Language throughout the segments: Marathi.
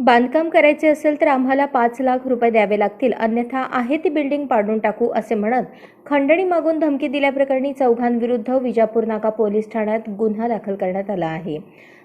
बांधकाम करायचे असेल तर आम्हाला पाच लाख रुपये द्यावे लागतील. अन्यथा आहे ती बिल्डिंग पाडून टाकू असे म्हणत खंडणी मागून धमकी दिल्याप्रकरणी चौघांविरुद्ध विजापूर नाका पोलीस ठाण्यात गुन्हा दाखल करण्यात आला आहे.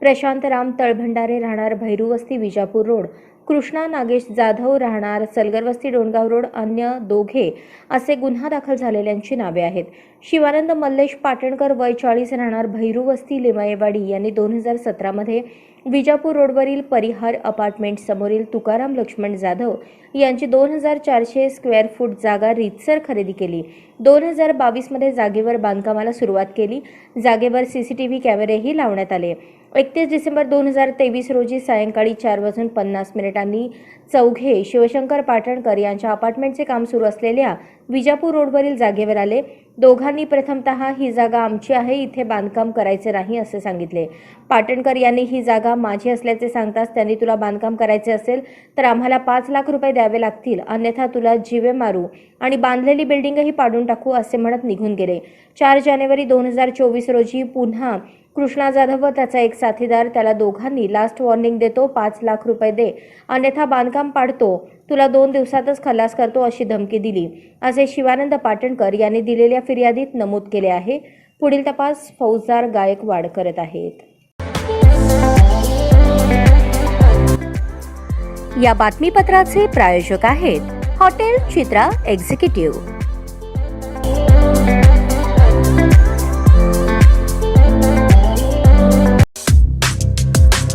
प्रशांत राम तळभंडारे राहणार भैरूवस्ती विजापूर रोड. कृष्णा नागेश जाधव राहणार सलगरवस्ती डोणगाव रोड. अन्य दोघे असे गुन्हा दाखल झालेल्यांची नावे आहेत. शिवानंद मल्लेश पाटणकर वय चाळीस राहणार भैरूवस्ती लिमयेवाडी यांनी दोन हजार सतरामध्ये विजापूर रोडवरील परिहार अपार्टमेंट समोरील तुकाराम लक्ष्मण जाधव यांची दोन हजार चारशे स्क्वेअर फूट जागा रीतसर खरेदी केली. दोन हजार बावीसमध्ये जागेवर बांधकामाला सुरुवात केली. जागेवर सी सी टी व्ही कॅमेरेही लावण्यात आले. एकतीस डिसेंबर दोन हजार तेवीस रोजी सायंकाळी चार वाजून पन्नास मिनिटांनी चौघे शिवशंकर पाटणकर यांच्या अपार्टमेंटचे काम सुरू असलेल्या विजापूर रोडवरील जागेवर आले. दोघांनी प्रथमतः ही जागा आमची आहे इथे बांधकाम करायचे नाही असे सांगितले. पाटणकर यांनी ही जागा माझी असल्याचे सांगताच त्यांनी तुला बांधकाम करायचे असेल तर आम्हाला पाच लाख रुपये द्यावे लागतील अन्यथा तुला जीवे मारू आणि बांधलेली बिल्डिंगही पाडून टाकू असे म्हणत निघून गेले. चार जानेवारी दोन हजार चोवीस रोजी पुन्हा कृष्णा जाधव व त्याचा एक साथीदार त्याला दोघांनी लास्ट वॉर्निंग देतो पाच लाख रुपये दे. अन्यथा बांधकाम पाडतो. तुला दोन दिवसातच खलास करतो अशी धमकी दिली. असे शिवानंद पाटणकर यांनी दिलेल्या फिर्यादीत नमूद केले आहे. पुढील तपास फौजदार गायकवाड करत आहेत. या बातमीपत्राचे प्रायोजक आहेत हॉटेल चित्रा एक्झिक्युटिव्ह.